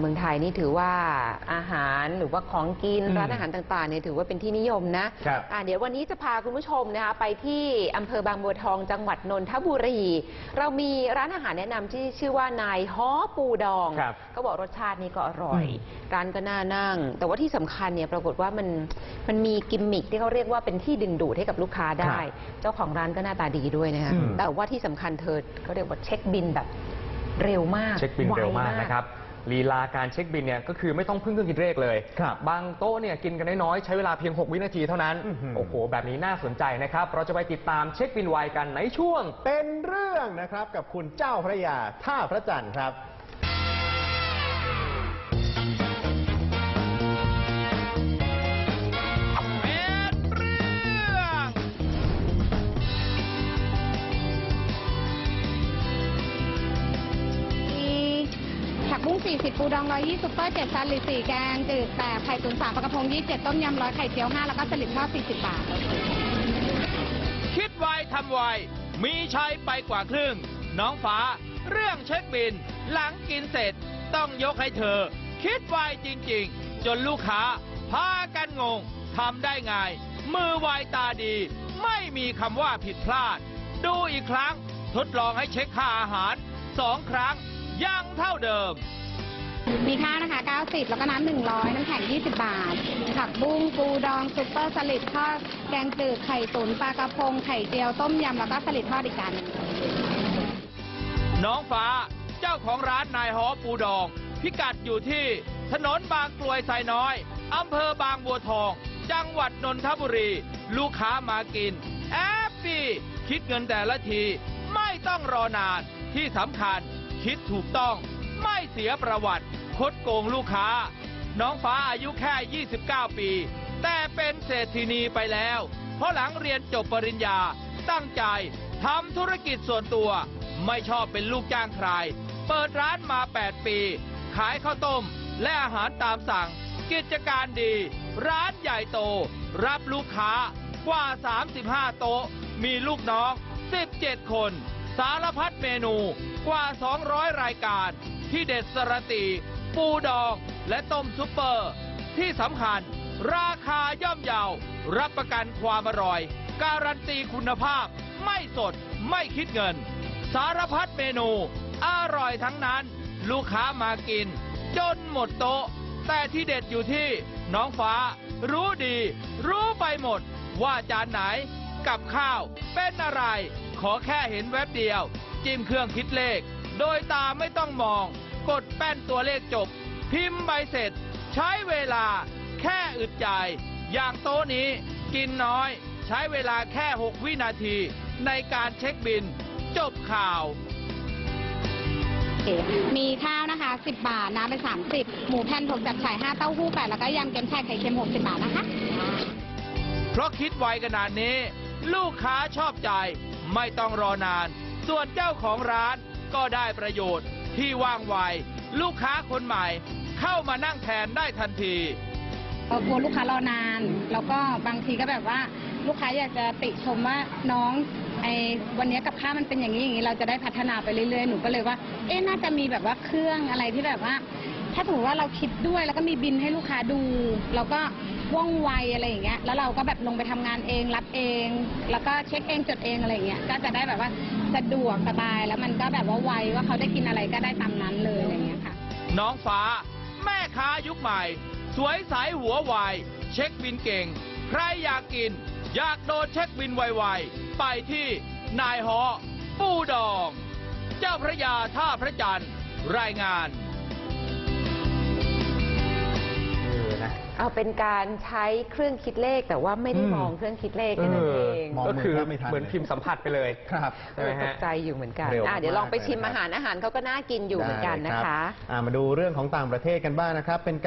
เมืองไทยนี่ถือว่าอาหารหรือว่าของกินอืมร้านอาหารต่างๆเนี่ยถือว่าเป็นที่นิยมนะครับอะเดี๋ยววันนี้จะพาคุณผู้ชมนะคะไปที่อำเภอบางบัวทองจังหวัดนนทบุรี เรามีร้านอาหารแนะนำที่ชื่อว่านายฮ้อปูดองครับก็บอกรสชาตินี่ก็อร่อยอืมร้านก็น่านั่ง แต่ว่าที่สำคัญเนี่ยปรากฏว่ามันมันมีกิมมิคที่เขาเรียกว่าเป็นที่ดึงดูดให้กับลูกค้าได้ เจ้าของร้านก็หน้าตาดีด้วยนะคะอืม แต่ว่าที่สำคัญเธอเขาเรียกว่าเช็คบินแบบเร็วมากเช็คบินเร็วมากไนะครับ ลีลาการเช็คบินเนี่ยก็คือไม่ต้องพึ่งเครื่องคิดเลขเลยครับบางโต๊ะเนี่ยกินกันน้อยๆใช้เวลาเพียง 6 วินาทีเท่านั้น อื้อหือ โอ้โห แบบนี้น่าสนใจนะครับ เราจะไปติดตามเช็คบินไวกันในช่วง เป็นเรื่องนะครับกับคุณเจ้าพระยาท่าพระจันทร์ครับ บุ้ง 40 ปูดอง 120ซุปเปอร์7ซันหรือ4แกงจืด8ไข่ตุ๋น3ปลากระพง 27 ต้มยำ100ไข่เจียว 5 แล้วก็สลิดทอด40 บาท คิดไวทำไว มีชัยไปกว่าครึ่ง น้องฟ้า เรื่องเช็คบิน หลังกินเสร็จ ต้องยกให้เธอ คิดไวจริง ๆ จนลูกค้า พากันงงทำได้ไง มือไวตาดี ไม่มีคำว่าผิดพลาด ดูอีกครั้ง ทดลองให้เช็คค่าอาหารสองครั้ง ยังเท่าเดิม มีข้าวนะคะ 90 แล้วก็น้ำ100 น้ำแข็ง 20 บาท ผักบุ้งปูดองซุปเปอร์สลิดทอด แกงจืด ไข่ตุ๋นปลากระพง ไข่เจียว ต้มยำ แล้วก็สลิดทอดอีกจานหนึ่งน้องฟ้า เจ้าของร้านนายฮอปูดอง พิกัดอยู่ที่ถนนบางกลวยไซน้อย อำเภอบางบัวทอง จังหวัดนนทบุรี ลูกค้ามากิน แอปปี้ คิดเงินแต่ละที ไม่ต้องรอนาน ที่สำคัญ คิดถูกต้อง ไม่เสียประวัติคดโกงลูกค้า น้องฟ้าอายุแค่ 29 ปี แต่เป็นเศรษฐินีไปแล้ว เพราะหลังเรียนจบปริญญา ตั้งใจทำธุรกิจส่วนตัว ไม่ชอบเป็นลูกจ้างใคร เปิดร้านมา 8 ปี ขายข้าวต้ม และอาหารตามสั่ง กิจการดี ร้านใหญ่โต รับลูกค้ากว่า 35 โต๊ะ มีลูกน้อง 17 คน สารพัดเมนูกว่า 200 รายการ ที่เด็ดสระตี ปูดอง และต้มซุปเปอร์ ที่สำคัญ ราคาย่อมเยารับประกันความอร่อย การันตีคุณภาพ ไม่สดไม่คิดเงิน สารพัดเมนู อร่อยทั้งนั้น ลูกค้ามากิน จนหมดโต๊ะ แต่ที่เด็ดอยู่ที่น้องฟ้า รู้ดี รู้ไปหมด ว่าจานไหน กับข้าว เป็นอะไร ขอแค่เห็นแวบเดียว จิ้มเครื่องคิดเลข โดยตาไม่ต้องมอง กดแป้นตัวเลขจบ พิมพ์ใบเสร็จ ใช้เวลา แค่อึดใจ อย่างโต๊ะนี้ กินน้อย ใช้เวลาแค่ 6 วินาที ในการเช็คบิน จบข่าวมีข้าวนะคะ 10 บาท น้ำเป็น30 หมูแผ่นผมจับฉ่าย5เต้าหู้8แล้วก็ยำเกี๊ยมไข่ไข่เค็ม60 บาทนะคะ เพราะคิดไวขนาดนี้ ลูกค้าชอบใจ ไม่ต้องรอนาน ส่วนเจ้าของร้านก็ได้ประโยชน์ที่ว่างไวลูกค้าคนใหม่เข้ามานั่งแทนได้ทันทีเอ่อกลัวลูกค้ารอนาน แล้วก็บางทีก็แบบว่า ลูกค้าอยากจะติชมว่าน้องไอ้วันนี้กับข้ามันเป็นอย่างนี้อย่างนี้เราจะได้พัฒนาไปเรื่อยๆหนูก็เลยว่า เอ๊ะน่าจะมีแบบว่าเครื่องอะไรที่แบบว่า ถ้าถือว่าเราคิดด้วยแล้วก็มีบินให้ลูกค้าดูแล้วก็ว่องไวอะไรอย่างเงี้ยแล้วเราก็แบบลงไปทำงานเองรับเอง แล้วก็เช็คเองจดเองอะไรอย่างเงี้ยก็จะได้แบบว่าสะดวกสบายแล้วมันก็แบบว่าไวว่าเขาได้กินอะไรก็ได้ตามนั้นเลยอะไรอย่างเงี้ยค่ะ น้องฟ้า แม่ค้ายุคใหม่ สวยใสหัวไวเช็คบินเก่ง ใครอยากกิน อยากโดนเช็คบินไวๆไปที่นายฮอปูดอง เจ้าพระยาท่าพระจันทร์รายงาน เอาเป็นการใช้เครื่องคิดเลขแต่ว่าไม่ได้อืมมองเครื่องคิดเลขแค่นั้นเองมองก็คือมือแทบไม่ทัน เหมือนพิมพ์สัมผัสไปเลยครับใช่ไหมตฮะ กใจอยู่เหมือนกันเร็วอะเดี๋ยวลองไปมากๆชิมเลยนะครับอาหารอาหารเขาก็น่ากินอยู่เหมือนกันได้นะรับคะ อ่ามาดูเรื่องของต่างประเทศกันบ้างนะครับเป็นการ